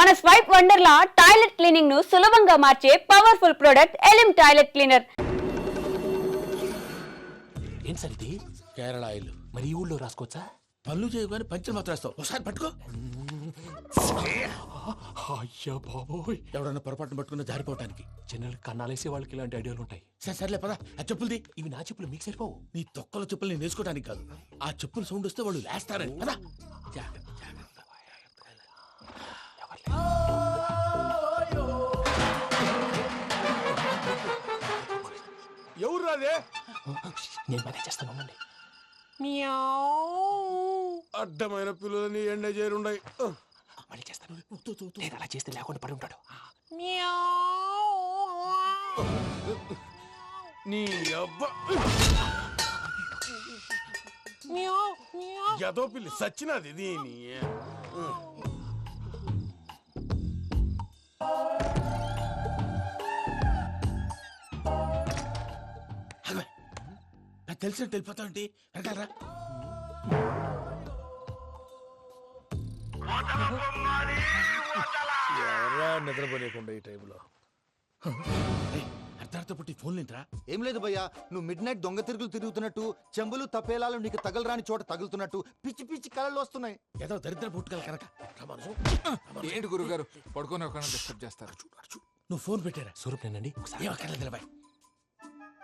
మన swipe Wonderla toilet క్లీనింగ్ను సులభంగా మార్చే పవర్ఫుల్ ప్రొడక్ట్ ఎలిమ్ టాయిలెట్ క్లీనర్. ఏం సార్ ఇది? కేరళ ఆయిల్. మరి ఈ ఊళ్ళో రాసుకోవచ్చా? పళ్ళు చేయగానే పంచర్ మాత్రం వేస్తావు. ఒకసారి పట్టుకో. అయ్యా బాబోయ్. ఎవడన్నా పొరపాటున పట్టుకున్న జారిపోవటానికి. జనరల్ కన్నాలేసే వాళ్ళకి ఇలాంటి ఐడియాలు ఉంటాయి. సరే సర్లే పదా. ఆ చెప్పులది. ఇవి నా చెప్పులు మీకు సరిపోవు. నీ తొక్కల చెప్పులు నేను వేసుకోవడానికి కాదు. ఆ చెప్పులు సౌండ్ వస్తే వాళ్ళు లేస్తారని. పదా. ఎవరు రాదే నేను మేనేజ్ చేస్తాను ఉండండి. అడ్డమైన పిల్లలని ఎండ చేరుండయి. మళ్ళీ చేస్తాను. నేను అలా చేస్తే లేకుండా పడి ఉంటాడు. నీ అబ్బ ఎదో పిల్లి సచ్చినది దీని. నాకు తెలిసినట్టు వెళ్ళిపోతావు ఏంటి వెనకాలరా ఎవరా నిద్రపోలేకుండా ఈ టైంలో? ఏయ్, అర్ధరాత్రి పుట్టి ఫోన్ లేంట్రా? ఏం లేదు భయ్యా నువ్వు మిడ్ నైట్ దొంగ తిరుగులు తిరుగుతున్నట్టు చెంబులు తపేలాలు నీకు తగలరాని చోట తగులుతున్నట్టు పిచ్చి పిచ్చి కళలు వస్తున్నాయి. ఏదో దరిద్ర పుట్టుకల కనుక. ఏంటి గురుగారు? పడుకొని ఒక డిస్టర్బ్ చేస్తారు. నువ్వు ఫోన్ పెట్టారా? స్వరూప్ నేనండి ఒకసారి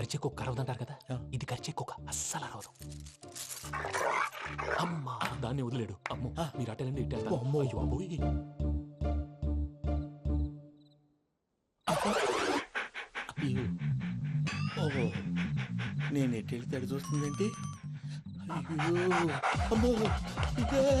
అరిచే కుక్క అరవదంటారు కదా? ఆ. ఇది కరిచే కుక్క. అస్సలు అరవదు. అమ్మా. దాన్ని వదిలేడు. అమ్మో. మీరు అటెండి ఇటు అమ్మో. అయ్యో అమ్మోయ్. అయ్యో. ఓహో. నేను ఎటు వెళ్తే అటు చూస్తుందంటే? అయ్యో. అమ్మో. ఇదే.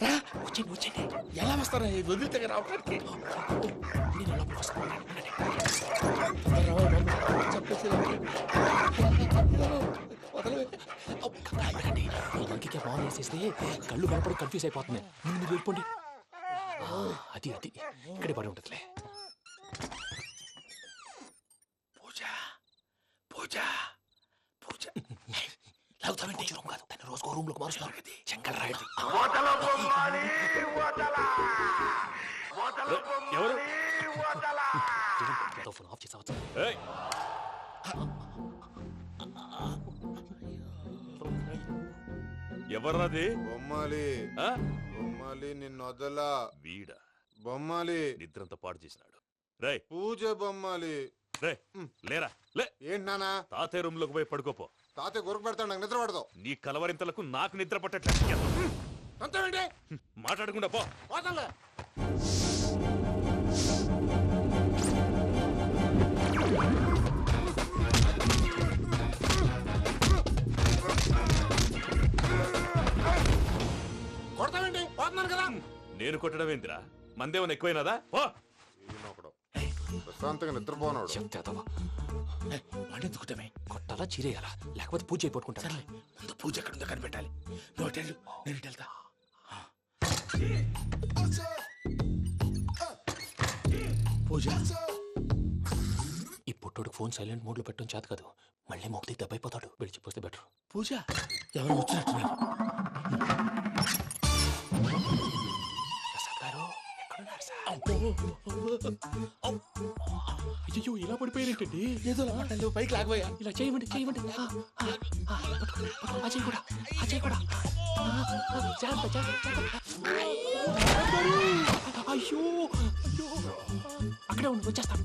వచ్చేయండి వచ్చేయండి ఎలా వస్తారా వదిలితే రావడానికి నేను లంకికి బాల్ వేసేస్తే కళ్ళు కనపడి కన్ఫ్యూజ్ అయిపోతుంది. ముందు మీరు వెళ్ళిపోండి. అది అది. ఇక్కడే పడి ఉంటుందిలే. పూజ పూజ పూజ. లాగుతామంటే రూమ్ కాదు. తన రోజుకో రూమ్లోకి కదా శంకర్ రాయుడు. ఎవరు? ఫోన్ ఆఫ్ చేసావచ్చు ఎవర్రాది? బొమ్మాలి. ఆ? బొమ్మాలి నిన్ను వదలా. వీడ? బొమ్మాలి. నిద్రంతా పాడు చేసినాడు. రే పూజ బొమ్మాలి. రే లేరా? లే! ఏంటి నానా తాతయ్య రూమ్లోకి పోయి పడుకోపో. తాతయ్య గురకు పెడతాడు నాకు నిద్ర పడదు. నీ కలవరింతలకు నాకు నిద్ర పట్టట్లేదు అంతేంటి మాట్లాడకుండా పో. పోతాలే కొడతామండి పోతున్నాను కదా. నేను కొట్టడం ఏందిరా మందేమన్నా ఎక్కువైనాదా? ప్రశాంతంగా నిద్రపోనాడు. వాడెందుకుంటామే? కొట్టాలా చీరేయాలా? లేకపోతే పూజ అయిపోట్టుకుంటారా? సర్లే ముందు పూజ ఎక్కడ ఉందో కనిపెట్టాలి. నువ్వు నేను ఇటు వెళ్తా పూజ. ఈ పుట్టోడు ఫోన్ సైలెంట్ మోడ్లో పెట్టడం చేత కాదు. మళ్ళీ మొక్కి దెబ్బైపోతాడు. విడిచిపోతే బెటర్. పూజ? ఎవరు వచ్చినట్టున్నారు. అయ్యో ఇలా పడిపోయారేంటండి? ఏదో మాట్లాడలేవు పైకి లాగబోయా ఇలా చేయమండి చేయమండి. చేయి కూడా చేయి కూడా జాగ్రత్త, జాగ్రత్త, అయ్యో. అక్కడే ఉండి వచ్చేస్తాను.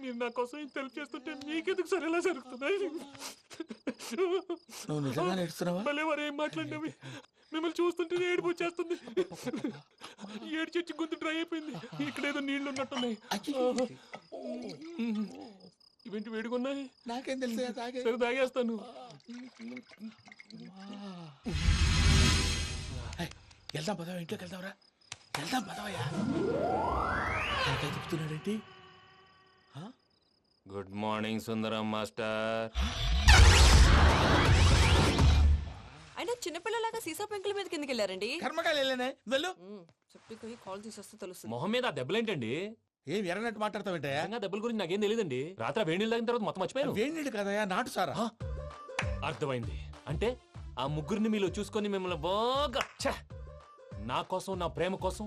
మీరు నా కోసం ఇంత హెల్ప్ చేస్తుంటే మీకెందుకు సరే ఎలా జరుగుతున్నాయి? నువ్వు నిజంగా నేర్చుతున్నావా? మళ్ళీ వారు ఏం మాట్లాడినవి? మిమ్మల్ని చూస్తుంటే ఏడుపు వచ్చేస్తుంది. ఏడు చెట్టు గొంతు డ్రై అయిపోయింది. ఇక్కడ ఏదో నీళ్ళు ఉన్నట్టున్నాయి. ఇవేంటి వేడుకున్నాయి నాకేం తెలుసు తాగే. సరే తాగేస్తాను. ఏయ్, వెళ్దాం పదవా ఇంట్లోకి వెళ్దాంరా. వెళ్దాం పదవయ్యా చెప్తున్నాడేంటి? Good morning Sundaram master. అయినా చిన్నపిల్లలాగా సీసా పెంకుల మీద కిందకి వెళ్ళారండి. కర్మకాయలు వెళ్ళానే? వెళ్ళు. చెప్పి కాల్ తీసేస్తే తెలుస్తుంది. మొహం మీద ఆ దెబ్బలేంటండి? ఏం ఎర్రనట్టు మాట్లాడతావేంటయ్యా నిజంగా దెబ్బల గురించి నాకేం తెలియదండి రాత్రి వేడి నీళ్ళు తాగిన తర్వాత మొత్తం మర్చిపోయాను. వేణిడు కదయ్యా నాటు సారా అర్థమైంది. అంటే ఆ ముగ్గురిని మీలో చూసుకొని మిమ్మల్ని బాగా ఛ! నా కోసం నా ప్రేమ కోసం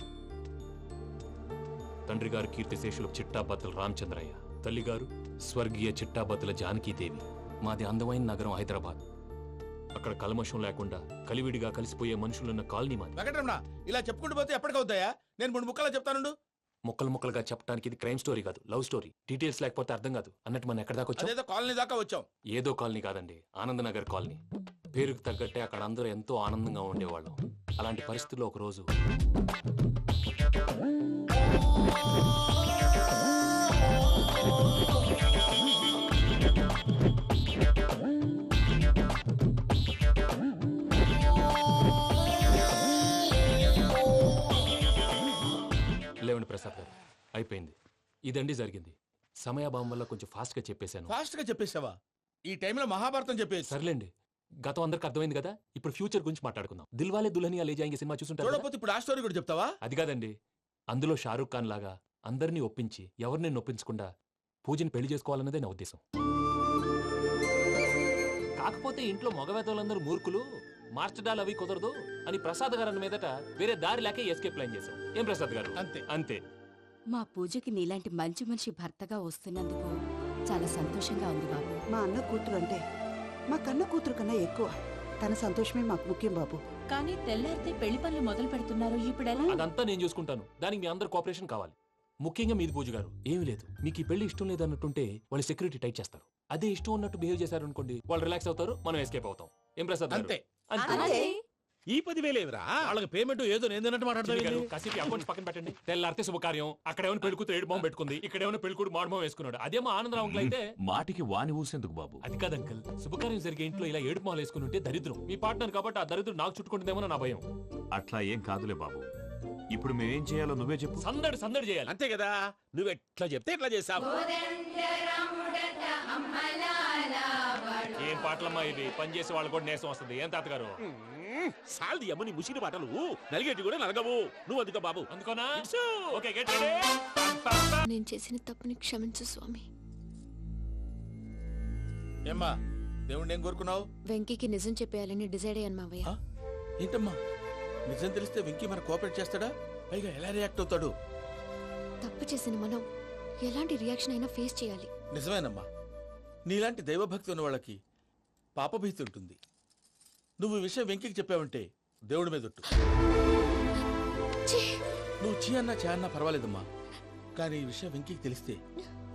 తండ్రి గారు కీర్తిశేషులు చిట్టాబత్తుల రామచంద్రయ్య. తల్లిగారు స్వర్గీయ చిట్టాబత్తుల జానకీదేవి. మాది అందమైన నగరం హైదరాబాద్. అక్కడ కల్మషం లేకుండా కలివిడిగా కలిసిపోయే మనుషులున్న కాలనీ మాది. వెంకటరమణ ఇలా చెప్పుకుంటూ పోతే ఎప్పటికవుతాయా? నేను మూడు ముక్కలా చెప్తానుండు. ముక్కలు ముక్కలుగా చెప్పడానికి ఇది క్రైమ్ స్టోరీ కాదు లవ్ స్టోరీ. డీటెయిల్స్ లేకపోతే అర్థం కాదు. అన్నట్టు మనం ఎక్కడ దాకా వచ్చాం? అదేదో కాలనీ దాకా వచ్చాం. ఏదో కాలనీ కాదండి ఆనందనగర్ కాలనీ. పేరుకు తగ్గట్టే అక్కడ అందరూ ఎంతో ఆనందంగా ఉండేవాళ్ళం. అలాంటి పరిస్థితుల్లో ఒక రోజు లేవండి ప్రసాద్ గారు. అయిపోయింది. ఇదండి జరిగింది. సమయాభావం వల్ల కొంచెం ఫాస్ట్గా చెప్పేశాను. ఫాస్ట్గా చెప్పేసావా ఈ టైంలో మహాభారతం చెప్పేసి సర్లేండి. గతం అందరికి అర్థమైంది కదా? ఇప్పుడు ఫ్యూచర్ గురించి మాట్లాడుకుందాం. దిల్వాలే దుల్హనియా లే జాయింగ్ సినిమా చూసుంటారు కదా? చూడకపోతే ఇప్పుడు ఆ స్టోరీ కూడా చెప్తావా? అది కాదండి. అందులో షారూఖ్ ఖాన్ లాగా అందరినీ ఒప్పించి ఎవరిని నొప్పించకుండా పూజని పెళ్ళి చేసుకోవాలన్నదే నా ఉద్దేశం. కాకపోతే ఇంట్లో మగవేతలందరూ మూర్ఖులు మార్చడాలు అవి కుదరదు అని ప్రసాద్ గారు అన్న మీదట వేరే దారి లేక ఎస్కేప్ ప్లాన్ చేశాం. ఏం ప్రసాద్ గారు? అంతే. అంతే. మా పూజకి నీలాంటి మంచి మనిషి భర్తగా వస్తున్నందుకు చాలా సంతోషంగా ఉంది బాబు. మా అన్న కూతురు అంటే మా కన్న కూతురు కన్నా ఎక్కువ తన సంతోషమే మాకు ముఖ్యం బాబు. కానీ తెల్లారితే పెళ్ళి పనులు మొదలు పెడుతున్నారు ఇప్పుడు అదంతా నేను చూసుకుంటాను. దానికి మీ అందరు కోఆపరేషన్ కావాలి. ముఖ్యంగా మీది పూజ గారు. ఏమీ లేదు. మీకు ఈ పెళ్ళి ఇష్టం లేదన్నట్టుంటే వాళ్ళు సెక్యూరిటీ టైట్ చేస్తారు. అదే ఇష్టం ఉన్నట్టు బిహేవ్ చేశారు అనుకోండి వాళ్ళు రిలాక్స్ అవుతారు మనం ఎస్కేప్ అవుతాం. ఏం ప్రసాద్? అంతే. అంతే. ఈ పదివేలు ఏమిరా? వాళ్ళకి పేమెంట్ ఏదో నేను మాట్లాడతాను కాసేపు అకౌంట్స్ పక్కన పెట్టండి. తెల్లారితే శుభకార్యం. అక్కడ ఏమైనా పెళ్ళికూతురు ఏడు బాంబు పెట్టుకుంది. ఇక్కడ ఏమైనా పెళ్ళికూడు మాడు బాంబు వేసుకున్నాడు. అదేమో ఆనందరావు అంకుల్ అయితే మాటికి వాని ఊసేందుకు బాబు. అది కాదు అంకుల్. శుభకార్యం జరిగే ఇంట్లో ఇలా ఏడు మాలు వేసుకుని ఉంటే దరిద్రం. మీ పార్ట్నర్ కాబట్టి ఆ దరిద్రం నాకు చుట్టుకుంటుందేమో నా భయం. అట్లా ఏం కాదులే బాబు. ఇప్పుడు మేమేం చేయాలో నువ్వే చెప్పు. సందడి సందడి చేయాలి. అంతే కదా? నువ్వు ఎట్లా చెప్తే ఎట్లా చేసావు ఏం పాటలమ్మా ఇది పని చేసే వాళ్ళు కూడా నేసం వస్తుంది. ఏం తాతగారు? సాల్ది అమ్మని ముసిరి పాటలు. నలిగేటి కూడా నలగవు. నువ్వు అందుకో బాబు. అందుకోనా. ఓకే గెట్ రెడీ నేను చేసిన తప్పుని క్షమించు స్వామి. ఏమ్మా దేవుణ్ణి ఏం కోరుకున్నావు? వెంకీకి నిజం చెప్పేయాలని డిసైడ్ అయ్యాను మావయ్య? ఏంటమ్మా? నిజం తెలిస్తే వెంకీ మన కోఆపరేట్ చేస్తాడా? పైగా ఎలా రియాక్ట్ అవుతాడు? తప్పు చేసిన మనం ఎలాంటి రియాక్షన్ అయినా ఫేస్ చేయాలి. నిజమేనమ్మా. నీలాంటి దైవభక్తి ఉన్న వాళ్ళకి పాపభీతి ఉంటుంది. నువ్వు ఈ విషయం వెంకికి చెప్పావంటే దేవుడి మీద ఒట్టు. ఛీ! నువ్వు చీ అన్నా చే అన్నా పర్వాలేదమ్మా. కానీ ఈ విషయం వెంకికి తెలిస్తే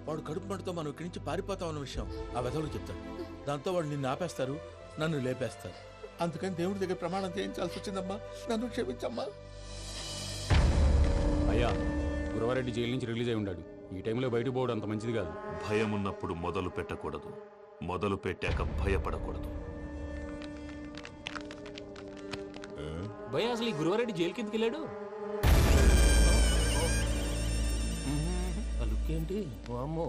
వాడు కడుపు మంటతో మనం ఇక్కడి నుంచి పారిపోతాం అన్న విషయం ఆ వెధవుడు చెప్తాడు. దాంతో వాడు నిన్ను ఆపేస్తారు నన్ను లేపేస్తారు. అందుకని దేవుడి దగ్గర ప్రమాణం చేయించాల్సి వచ్చిందమ్మా. నన్ను క్షమించమ్మా. అయ్యా గురవారెడ్డి జైలు నుంచి రిలీజ్ అయి ఉన్నాడు ఈ టైంలో బయటకు పోవడం అంత మంచిది కాదు. భయం ఉన్నప్పుడు మొదలు పెట్టకూడదు. మొదలు పెట్టాక భయపడకూడదు. భయ అసలు ఈ గురువారెడ్డి జైలు కిందకి వెళ్ళాడు? ఆ లుక్ ఏంటి? వామ్మో.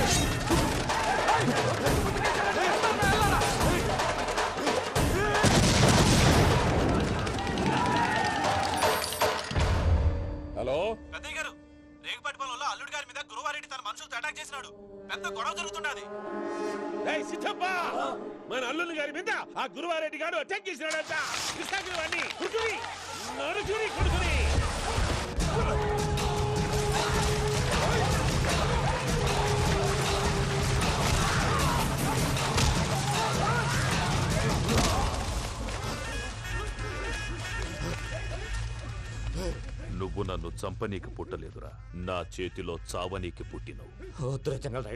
గురువారెడ్డి అటాక్ చేసినాడు. పెద్ద గొడవ జరుగుతున్నది సిద్ధప్ప మన అల్లుని గారి మీద ఆ గురువారెడ్డి గారు అటాక్ చేసినాడంట. కృష్ణాగిరి వాడిని కుడుకుని నడుచుని కొడుకుని. నువ్వు నన్ను చంపనీకి పుట్టలేదురా. నా చేతిలో చావనీకి పుట్టినవు. వద్దురా జంగల్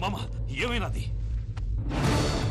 మామ ఏమైనాది?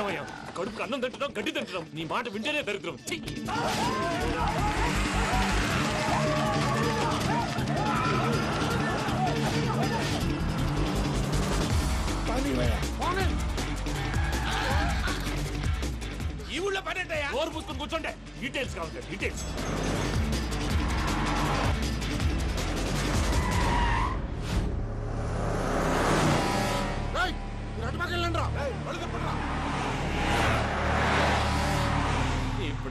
ఏమయ్యా? కడుపుకు అన్నం తింటున్నాం గడ్డి తింటున్నాం. నీ మాట వింటేనే దరిద్రం. ఈ ఊళ్ళో పనేటయ్యా నోరు పూసుకుని కూర్చోండి. డీటెయిల్స్ కావాలి డీటెయిల్స్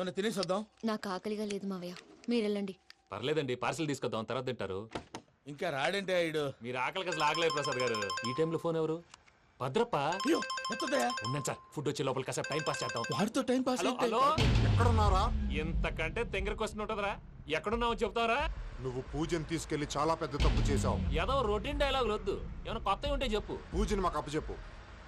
ఏమైనా తినేసి వద్దాం నాకు ఆకలిగా లేదు మావయ్య. మీరు వెళ్ళండి. పర్లేదండి పార్సిల్ తీసుకొద్దాం తర్వాత తింటారు. ఇంకా రాడంటే ఇడు మీరు ఆకలికి అసలు ఆగలేదు ప్రసాద్ గారు. ఈ టైంలో ఫోన్ ఎవరు? భద్రప్ప? అయ్యో ఎత్తదయ్యా ఉన్నాను సార్ ఫుడ్ వచ్చే లోపల కాసేపు టైం పాస్ చేద్దాం. వాడితో టైం పాస్ హలో హలో? ఎక్కడున్నారా ఇంతకంటే తెంగర క్వశ్చన్ ఉంటుందిరా. ఎక్కడున్నావు చెప్తావరా? నువ్వు పూజని తీసుకెళ్ళి చాలా పెద్ద తప్పు చేశావు. ఏదో రొటీన్ డైలాగ్ వద్దు. ఏమైనా కొత్తవి ఉంటే చెప్పు. పూజని మాకు అప్పచెప్పు.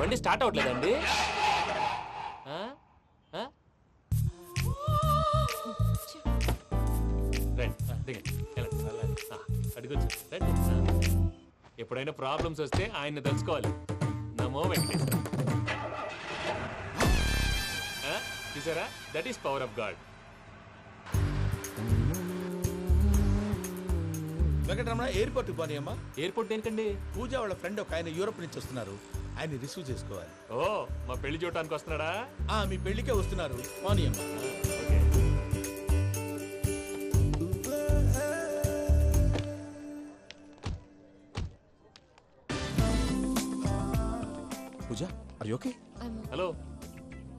బండి స్టార్ట్ అవ్వట్లేదండి. అడుగొచ్చు. ఎప్పుడైనా ప్రాబ్లమ్స్ వస్తే ఆయన్ని తెలుసుకోవాలి నమో వెంకటేశ్వర. చూసారా? That is power of God Venkataramana ఎయిర్పోర్ట్కి పోనీ అమ్మా. ఎయిర్పోర్ట్ దేనికండి పూజ వాళ్ళ ఫ్రెండ్ ఒక ఆయన యూరోప్ నుంచి వస్తున్నారు. ఆయన రిసీవ్ చేసుకోవాలి. ఓ మా పెళ్ళి చూడటానికి వస్తున్నాడా? ఆ మీ పెళ్ళికే వస్తున్నారు. పోనీ అమ్మా. ఓకే. పూజ అర్ ఓకే ఐఎమ్ హలో.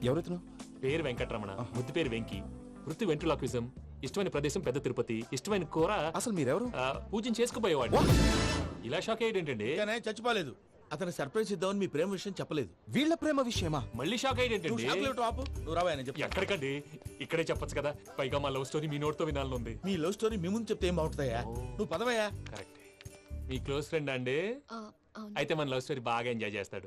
ఎవరైతును పేరు వెంకటరమణ. ముద్దు పేరు వెంకి. వృత్తి వెంట్రులాక్విజం. ఇష్టమైన ప్రదేశం పెద్ద తిరుపతి. ఇష్టమైన కూర అసలు మీరెవరు? ఆ, పూజను చేసుకుపోయేవాడు ఇలా షాక్ అయ్యేటండి కానీ చచ్చిపోలేదు. అతను సర్ప్రైజ్ ఇద్దామని మీ ప్రేమ విషయం చెప్పలేదు. వీళ్ళ ప్రేమ విషయమా? మళ్ళీ షాక్ అయ్యేటండి నువ్వు రావా నేను చెప్తా ఎక్కడికండి? ఇక్కడే చెప్పొచ్చు కదా. పైగా మా లవ్ స్టోరీ మీ నోటితో వినాలని ఉంది మీ లవ్ స్టోరీ మీ ముందు చెప్తే ఏం బాగుంటుందయ్యా నువ్వు పదవయ్యా? కరెక్ట్ మీ క్లోజ్ ఫ్రెండ్ అండి? ఆ, అవును. అయితే మన లవ్ స్టోరీ బాగా ఎంజాయ్ చేస్తాడు.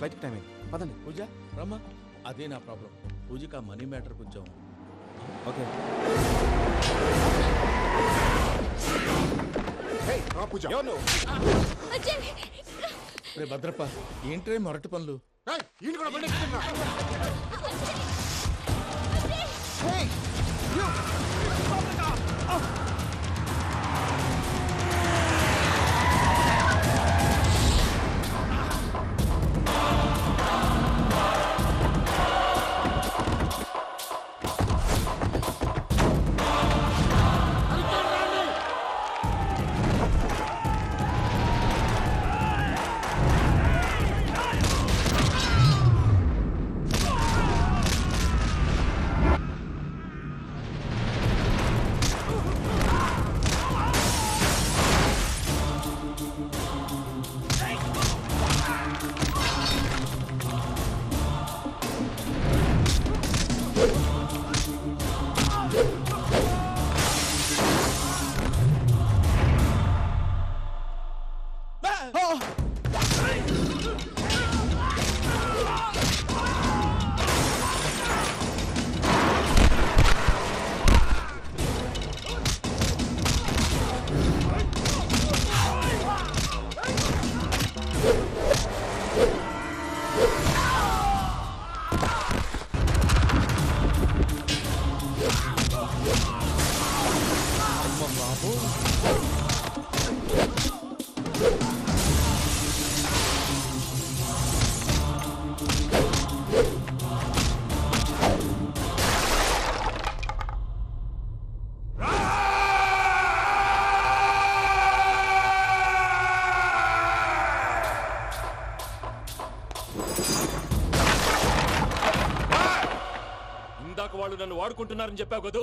ఫ్లైట్ టైం అయింది పదండి. పూజ రమ్మా. అదే నా ప్రాబ్లం పూజకి ఆ మనీ మ్యాటర్ కొంచెం. ఓకే. పూజ. రే భద్రప్ప ఏంట్రే మొరటి పనులు? ఎక్కుతున్నా. ఇందాక వాళ్ళు నన్ను వాడుకుంటున్నారని చెప్పావు కదూ?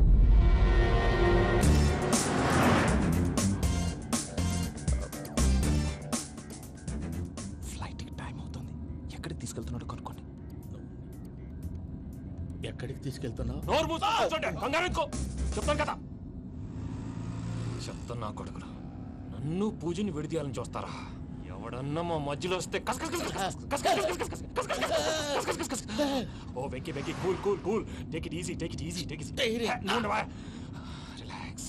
తీసుకెళ్తున్నాడో కనుక్కోండి ఎక్కడికి తీసుకెళ్తున్నావు నోరు మూసుకొని కూర్చోండి. కంగారు ఎక్కు. చెప్తాను కదా చెప్తాను నా కొడుకులు నన్ను పూజని విడిదీయాలని చూస్తారా ఎవడన్నా మా మధ్యలో వస్తే కస్ కస్ కస్ కస్ కస్ కస్ కస్ కస్ కస్ కస్ కస్ కస్ కస్ కస్ కస్ కస్ కస్. ఓ Venky Venky cool cool cool take it easy take it easy take it relax